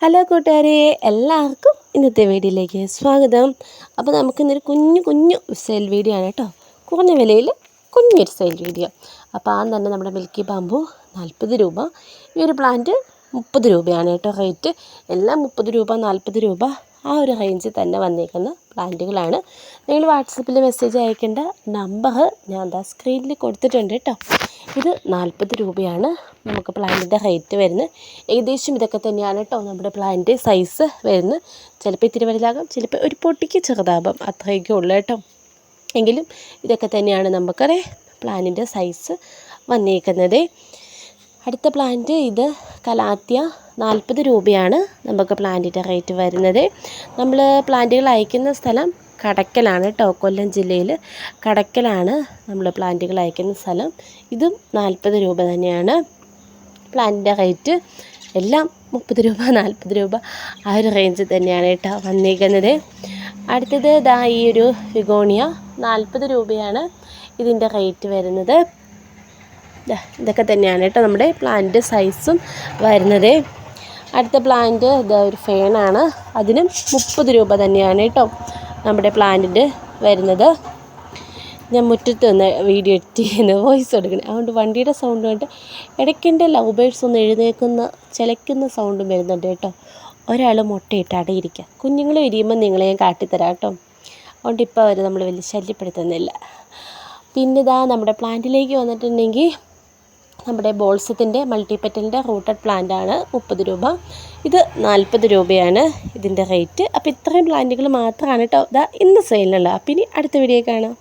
Hello കൂട്ടുകാരെ എല്ലാവർക്കും ഇന്നത്തെ വീഡിയോയിലേക്ക് സ്വാഗതം. അപ്പോൾ നമുക്കിന്നൊരു കുഞ്ഞു കുഞ്ഞു സെയിൽ വീഡിയോ ആണ് കേട്ടോ. കുറഞ്ഞ വിലയിൽ കുഞ്ഞൊരു സെയിൽ വീഡിയോ അപ്പോൾ ആ തന്നെ നമ്മുടെ മിൽക്കി ബാമ്പു നാൽപ്പത് രൂപ. ഈ ഒരു പ്ലാന്റ് മുപ്പത് രൂപയാണ് കേട്ടോ റേറ്റ് എല്ലാം മുപ്പത് രൂപ നാൽപ്പത് രൂപ ആ ഒരു റേഞ്ചിൽ തന്നെ വന്നിരിക്കുന്ന പ്ലാന്റുകളാണ് നിങ്ങൾ വാട്സപ്പിൽ മെസ്സേജ് അയക്കേണ്ട നമ്പർ ഞാൻ എന്താ സ്ക്രീനിൽ കൊടുത്തിട്ടുണ്ട് കേട്ടോ ഇത് നാൽപ്പത് രൂപയാണ് നമുക്ക് പ്ലാന്റിന്റെ റേറ്റ് വരുന്നത്. ഏകദേശം ഇതൊക്കെ തന്നെയാണ് കേട്ടോ നമ്മുടെ പ്ലാന്റ് സൈസ് വരുന്നത്. ചിലപ്പോൾ ഇത്തിരി വലുതാകാം ചിലപ്പോൾ ഒരു പൊട്ടിക്ക് ചെറുതാകും അത്രയൊക്കെ ഉള്ളു കേട്ടോ എങ്കിലും ഇതൊക്കെ തന്നെയാണ് നമുക്കറിയാം പ്ലാനിന്റെ സൈസ് വന്നേക്കുന്നത്. അടുത്ത പ്ലാന്റ് ഇത് കലാത്തിയ നാൽപ്പത് രൂപയാണ് നമുക്ക് പ്ലാന്റിന്റെ റേറ്റ് വരുന്നത്. നമ്മൾ പ്ലാന്റുകൾ അയക്കുന്ന സ്ഥലം കടക്കലാണ് കേട്ടോ കൊല്ലം ജില്ലയിൽ കടക്കലാണ് നമ്മൾ പ്ലാന്റുകൾ അയക്കുന്ന സ്ഥലം. ഇതും നാൽപ്പത് രൂപ തന്നെയാണ്. പ്ലാന്റിന്റെ റേറ്റ് എല്ലാം മുപ്പത് രൂപ നാൽപ്പത് രൂപ ആ ഒരു റേഞ്ച് തന്നെയാണ് കേട്ടോ വന്നിരിക്കുന്നത് അടുത്തത് ഇതാ ഈ ഒരു വിഗോണിയ നാൽപ്പത് രൂപയാണ് ഇതിന്റെ റേറ്റ് വരുന്നത്. ദാ ഇതൊക്കെ തന്നെയാണ് കേട്ടോ നമ്മുടെ പ്ലാന്റ് സൈസും വരുന്നത്. അടുത്ത പ്ലാന്റ് ഇതാ ഒരു ഫേണാണ് അതിനും മുപ്പത് രൂപ തന്നെയാണ് കേട്ടോ നമ്മുടെ പ്ലാന്റിന്റെ വരുന്നത്. ഞാൻ മുറ്റത്ത് നിന്ന് വീഡിയോ എഡിറ്റ് ചെയ്യുന്ന വോയിസ് എടുക്കണം. അതുകൊണ്ട് വണ്ടിയുടെ സൗണ്ട് കൊണ്ട് ഇടയ്ക്ക് എന്റെ ലവ് ബേഴ്സ് ഒന്ന് എഴുന്നേക്കുന്ന ചിലയ്ക്കുന്ന സൗണ്ടും വരുന്നുണ്ട് കേട്ടോ. ഒരാൾ മുട്ടയിട്ട് അടയിരിക്കുക കുഞ്ഞുങ്ങൾ വിരിയുമ്പോൾ നിങ്ങളെ ഞാൻ കാട്ടിത്തരാം കേട്ടോ. അതുകൊണ്ട് ഇപ്പോൾ അവർ നമ്മൾ വലിയ ശല്യപ്പെടുത്തുന്നില്ല. പിന്നെ ഇതാ നമ്മുടെ പ്ലാന്റിലേക്ക് വന്നിട്ടുണ്ടെങ്കിൽ നമ്മുടെ ബോൾസത്തിന്റെ മൾട്ടിപ്പറ്റലിന്റെ റൂട്ടഡ് പ്ലാന്റ് ആണ് മുപ്പത് രൂപ. ഇത് നാൽപ്പത് രൂപയാണ് ഇതിന്റെ റേറ്റ്. അപ്പോൾ ഇത്രയും പ്ലാന്റുകൾ മാത്രമാണ് കേട്ടോ ഇതാ ഇന്ന് സെയിലുള്ളത് അപ്പം ഇനി അടുത്ത വീഡിയോ കാണാം.